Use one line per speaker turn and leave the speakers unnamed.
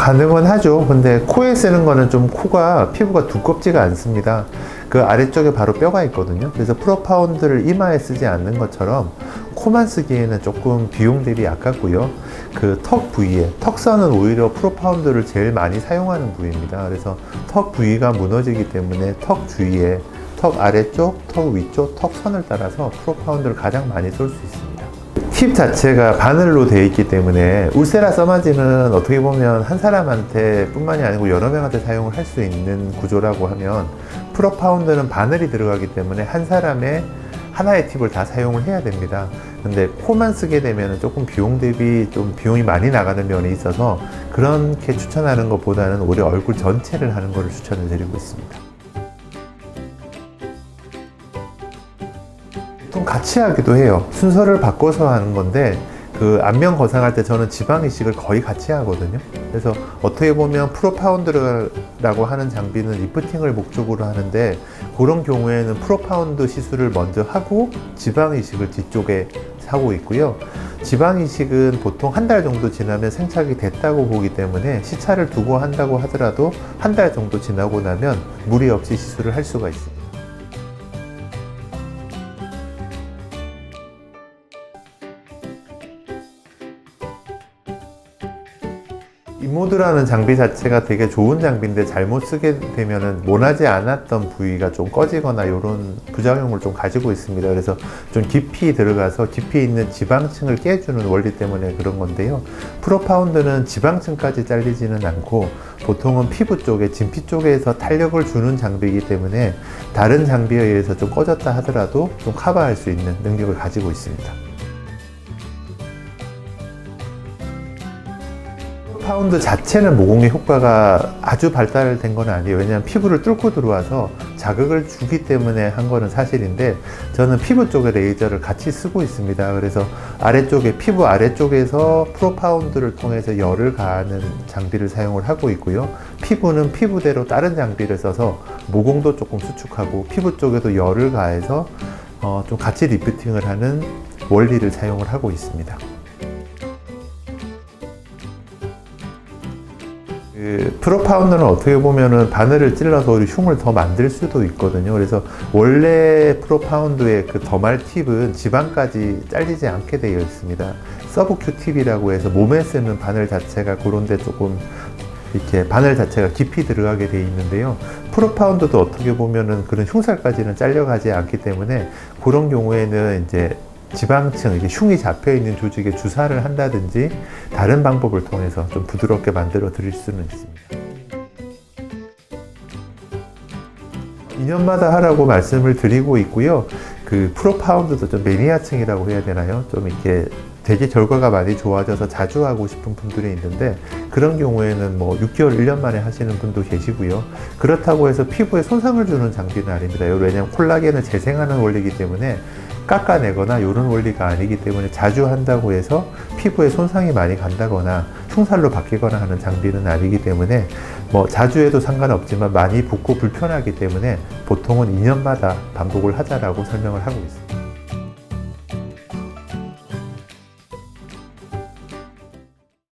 가능은 하죠. 근데 코에 쓰는 거는 좀 코가 피부가 두껍지가 않습니다. 그 아래쪽에 바로 뼈가 있거든요. 그래서 프로파운드를 이마에 쓰지 않는 것처럼 코만 쓰기에는 조금 비용 대비 아깝고요. 그 턱 부위에 턱선은 오히려 프로파운드를 제일 많이 사용하는 부위입니다. 그래서 턱 부위가 무너지기 때문에 턱 주위에 턱 아래쪽, 턱 위쪽, 턱 선을 따라서 프로파운드를 가장 많이 쏠 수 있습니다. 팁 자체가 바늘로 되어 있기 때문에 울세라 써마지는 어떻게 보면 한 사람한테 뿐만이 아니고 여러 명한테 사용을 할 수 있는 구조라고 하면 프로파운드는 바늘이 들어가기 때문에 한 사람의 하나의 팁을 다 사용을 해야 됩니다. 근데 코만 쓰게 되면 조금 비용 대비 좀 비용이 많이 나가는 면이 있어서 그렇게 추천하는 것보다는 오히려 얼굴 전체를 하는 것을 추천을 드리고 있습니다. 같이 하기도 해요. 순서를 바꿔서 하는 건데 그 안면 거상할 때 저는 지방 이식을 거의 같이 하거든요. 그래서 어떻게 보면 프로파운드라고 하는 장비는 리프팅을 목적으로 하는데 그런 경우에는 프로파운드 시술을 먼저 하고 지방 이식을 뒤쪽에 하고 있고요. 지방 이식은 보통 한 달 정도 지나면 생착이 됐다고 보기 때문에 시차를 두고 한다고 하더라도 한 달 정도 지나고 나면 무리 없이 시술을 할 수가 있습니다. 이모드라는 장비 자체가 되게 좋은 장비인데 잘못 쓰게 되면은 원하지 않았던 부위가 좀 꺼지거나 이런 부작용을 좀 가지고 있습니다. 그래서 좀 깊이 들어가서 깊이 있는 지방층을 깨주는 원리 때문에 그런 건데요. 프로파운드는 지방층까지 잘리지는 않고 보통은 피부 쪽에 진피 쪽에서 탄력을 주는 장비이기 때문에 다른 장비에 의해서 좀 꺼졌다 하더라도 좀 커버할 수 있는 능력을 가지고 있습니다. 파운드 자체는 모공의 효과가 아주 발달된 건 아니에요. 왜냐하면 피부를 뚫고 들어와서 자극을 주기 때문에 한 거는 사실인데 저는 피부 쪽에 레이저를 같이 쓰고 있습니다. 그래서 아래쪽에 피부 아래쪽에서 프로파운드를 통해서 열을 가하는 장비를 사용을 하고 있고요. 피부는 피부대로 다른 장비를 써서 모공도 조금 수축하고 피부 쪽에도 열을 가해서 어, 좀 같이 리프팅을 하는 원리를 사용을 하고 있습니다. 그 프로파운드는 어떻게 보면은 바늘을 찔러서 우리 흉을 더 만들 수도 있거든요. 그래서 원래 프로파운드의 그 더말 팁은 지방까지 잘리지 않게 되어 있습니다. 서브큐 팁이라고 해서 몸에 쓰는 바늘 자체가 그런데 조금 이렇게 바늘 자체가 깊이 들어가게 돼 있는데요. 프로파운드도 어떻게 보면은 그런 흉살까지는 잘려가지 않기 때문에 그런 경우에는 이제 지방층, 이게 흉이 잡혀 있는 조직에 주사를 한다든지 다른 방법을 통해서 좀 부드럽게 만들어 드릴 수는 있습니다. 2년마다 하라고 말씀을 드리고 있고요. 그 프로파운드도 좀 매니아층이라고 해야 되나요? 좀 이렇게 되게 결과가 많이 좋아져서 자주 하고 싶은 분들이 있는데 그런 경우에는 뭐 6개월, 1년 만에 하시는 분도 계시고요. 그렇다고 해서 피부에 손상을 주는 장비는 아닙니다. 왜냐하면 콜라겐을 재생하는 원리이기 때문에 깎아내거나 이런 원리가 아니기 때문에 자주 한다고 해서 피부에 손상이 많이 간다거나 흉살로 바뀌거나 하는 장비는 아니기 때문에 뭐 자주 해도 상관없지만 많이 붓고 불편하기 때문에 보통은 2년마다 반복을 하자라고 설명을 하고 있습니다.